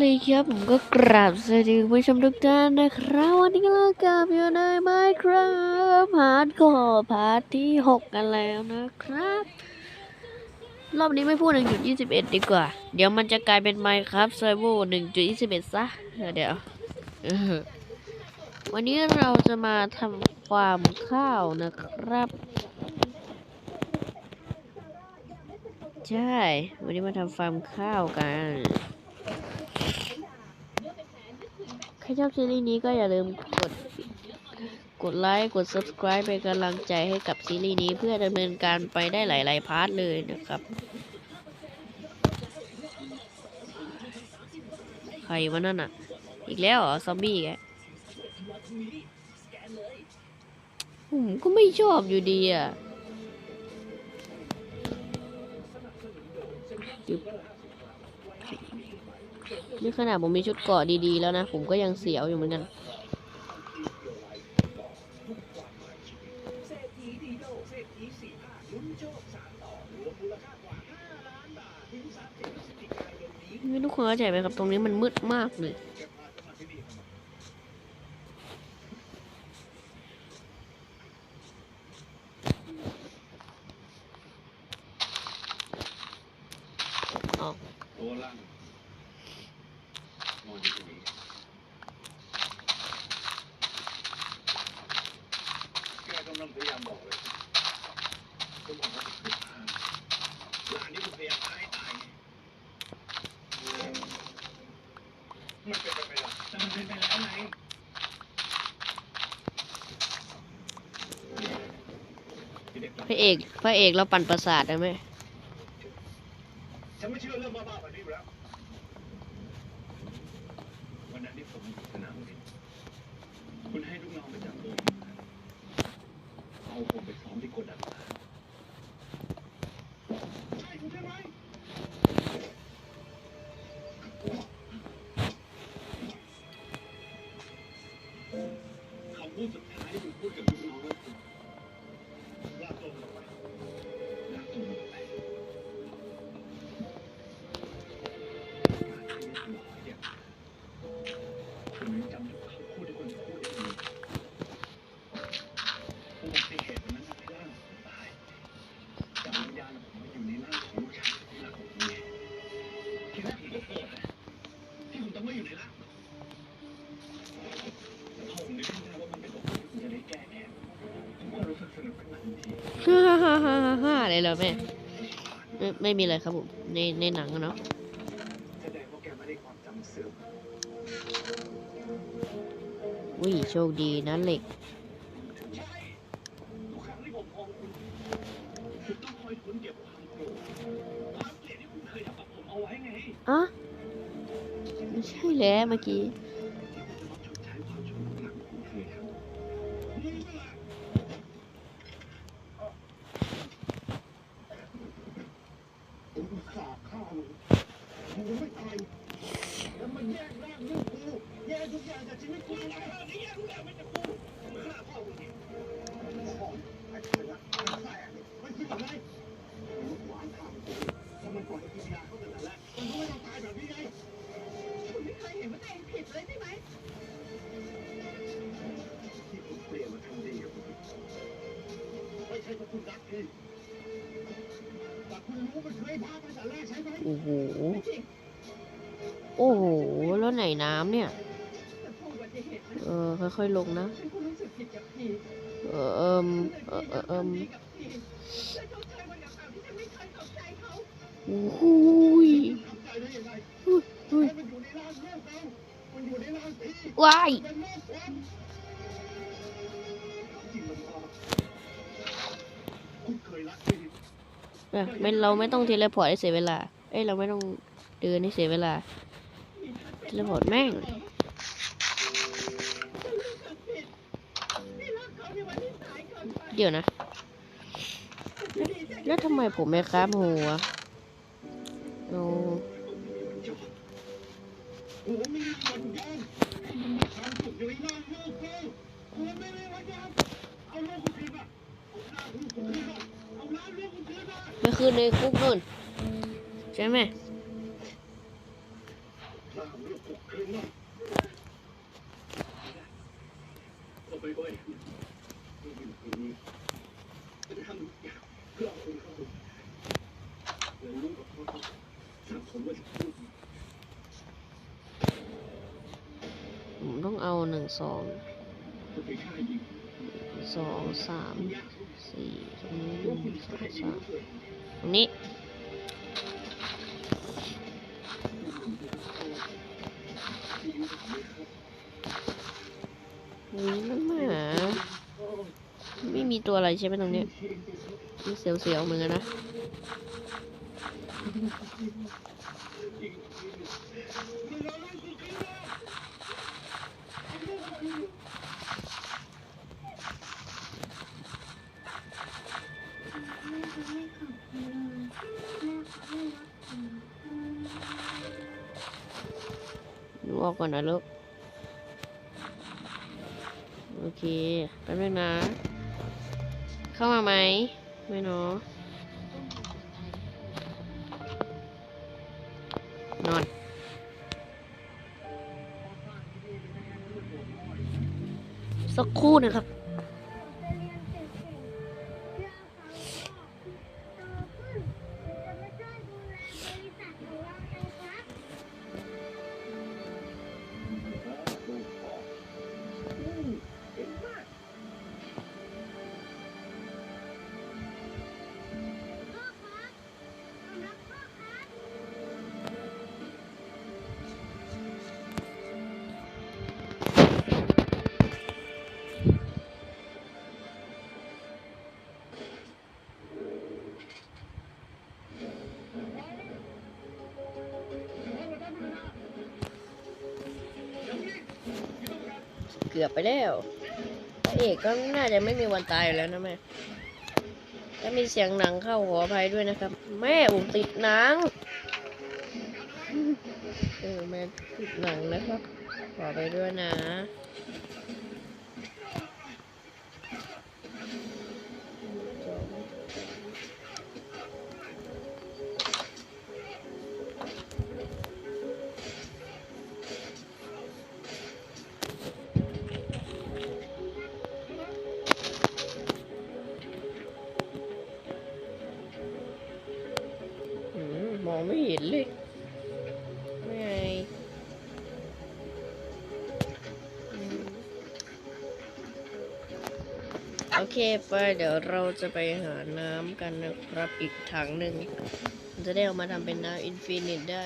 เลยครับผมก็กราบสวัสดีผู้ชมทุกท่านนะครับ วันนี้ก็เลิกกับอยู่ในไมครับพาร์ทก็พาร์ทที่ 6 กันแล้วนะครับ รอบนี้ไม่พูด 1.21 ดีกว่า เดี๋ยวมันจะกลายเป็น Minecraft Server 1.21 ซะเดี๋ยวเดี๋ยว วันนี้เราจะมาทำฟาร์มข้าวนะครับใช่ วันนี้มาทำฟาร์มข้าวกัน ใครชอบซีรีส์นี้ก็อย่าลืมกด กดไลค์ กด subscribe เป็นกำลังใจให้กับซีรีส์นี้เพื่อดำเนินการไปได้หลาย ๆ พาร์ทเลยนะครับ ใครวะนั่นอะ อีกแล้วเหรอ ซอมบี้แกผมก็ไม่ชอบอยู่ดีอะ นี่ขนาดผมมีชุดเกาะดีๆแล้วนะ ผมก็ยังเสียวอยู่เหมือนกัน ไม่ทุกคนเข้าใจไหมครับ ตรงนี้มันมืดมากเลย อ๋อ ตัวล่างนอนอยู่ตรงนี้แกกำลังพยายามบอกเลยก็บอกว่าคือทางหลานนี่มันพยายามฆ่าให้ตายไงมันเป็นไปไม่ได้แต่มันเป็นไปแล้วไง พ ระเอกพระเอกเราปั่นประสาทได้ไหมฉันไม่เชื่อเรื่องบ้าๆแบบนี้อยู่แล้ว ฮ่าฮ่าฮ่าฮ่าเลยเหรอแม่ไม่ไม่มีอะไรครับผม ในในหนังอะเนาะแสดงว่าแกไม่ได้ความจำเสื่อมอุ้ยโชคดีนะเหล็ก ใช่ทุกครั้งที่ผมมองคุณคุณต้องคอยทนเก็บความโกรธความเกลียดที่คุณเคยทำกับผมเอาไว้ไงอะไม่ใช่แล้วเมื่อกี้ อยให้วิญญาณเขาตั้งแต่แรกมันก็ไม่ต้องตายแบบนี้ไง คุณไม่เคยเห็นว่าตัวเองผิดเลยใช่ไหม ที่ผมเปลี่ยนมาทำดีกับคุณไม่ใช่เพราะคุณรักพี่แต่คุณรู้มันเคยพาไปแต่แรกใช่ไหมโอ้โห ไม่จริงโอ้โห แล้วไหนน้ำเนี่ย แต่พออุบัติเหตุนะเออ ค่อยๆ ลงนะ ฉันก็รู้สึกผิดกับพี่เออเอมเออเออเอิมทำดีกับพี่ฉันเข้า อุ้ยอุ้ยว้ายเราไม่เราไม่ต้องเทเลพอร์ตให้เสียเวลา เอ้ยเราไม่ต้องเดินให้เสียเวลา เทเลพอร์ตแม่งเขาในวันที่สายเกินไปเดี๋ยวนะ แล้วทำไมผมไม่ครับหัว จะพูดผมต้องเอาหนึ่งสองสองสามสี่ตรงนี้หนึ่งสองสามอตรงนี้ ตัวอะไรใช่ไหมตรงนี้มีเสียวๆเหมือนกันนะหนูออกก่อนนะลูก โอเค แป๊บนึงนะ เข้ามาไหมไม่เนาะนอน สักครู่นะครับ กือบไปแล้วพระเอกก็น่าจะไม่มีวันตายแล้วนะแม่ถ้ามีเสียงหนังเข้าขออภัยด้วยนะครับ แม่ผมติดหนังเออแม่ติดหนังนะครับ ขอไปด้วยนะ เคไปเดี๋ยวเราจะไปหาน้ำกันนะครับอีกถังหนึ่งจะได้เอามาทำเป็นน้ำอินฟินิตได้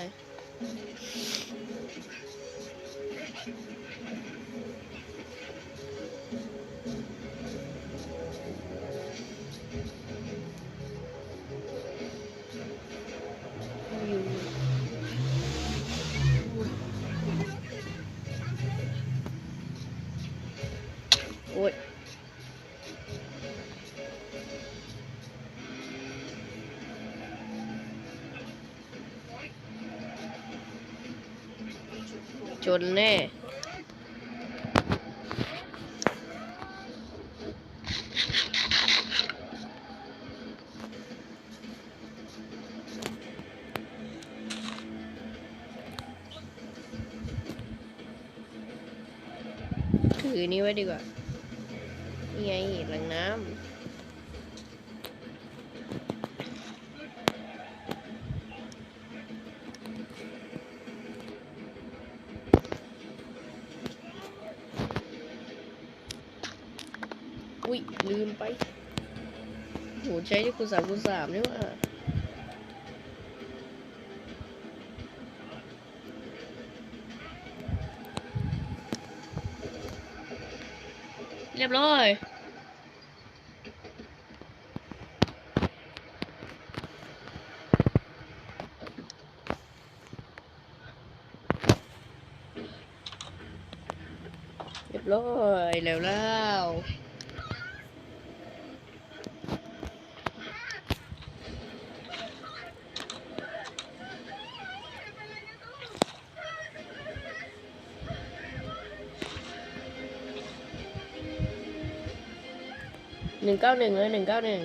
โอ้ย นแน่ถือนี้ไว้ดีกว่า นี่ไงหลังน้ำ โหใช้ที่คูณสามคูณสามนี่ว่าเรียบร้อยเรียบร้อยแล้วแล้ว เก้าหนึ่งเลยหนึ่งเก้าหนึ่ง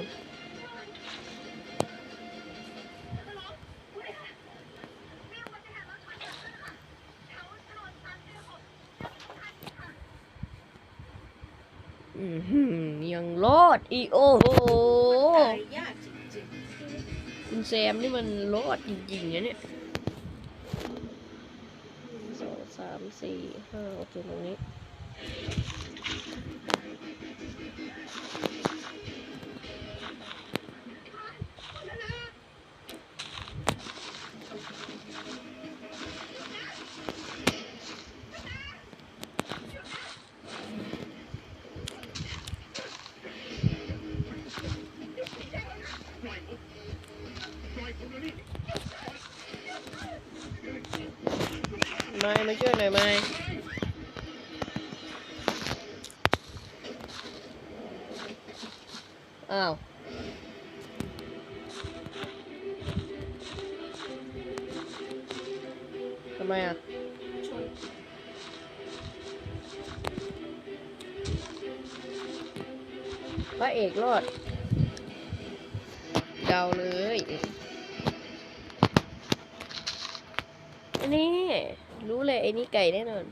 ยังรอดอีโอ้คุณแซมนี่มันรอดจริงๆนะเนี่ยสองสามสี่ห้าโอเคตรงนี้ ไม่มาช่วยหน่อยไม่อ้าวทำไมอะพระเอกรอด เดาเลย อันนี้ รู้เลยไอ้นี่ไก่แน่นอน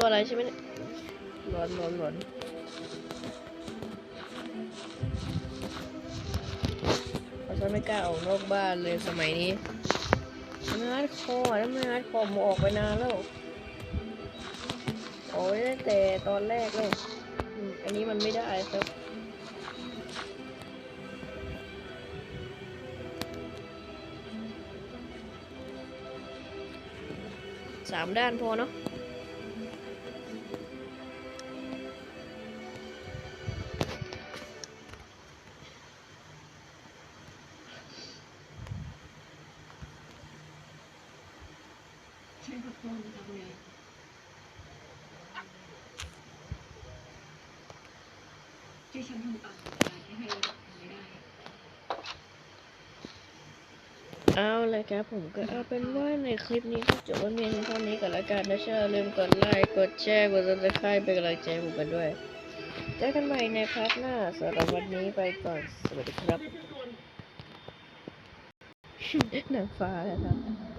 ตัวอะไรใช่ไหมร้อนร้อนร้อนเราจะไม่กล้าออกนอกบ้านเลยสมัยนี้มันฮาร์ดคอร์แล้วมันฮาร์ดคอร์มออกไปนานแล้วออกไปตั้งแต่ตอนแรกเลยอันนี้มันไม่ได้ครับสามด้านพอเนาะ ที่ฉันทำตามสัญญาที่ให้เราทำไม่ได้ เอาเลยครับผมก็เอาเป็นว่าในคลิปนี้ก็จบไว้เพียงเท่านี้ก่อนละกันนะเชื่อลืมกดไลค์กดแชร์กดซับสไครป์เป็นกำลังใจให้ผมกันด้วยเจอกันใหม่ในพาร์ทหน้าสำหรับวันนี้ไปก่อนสวัสดีครับ นางฟ้านะครับ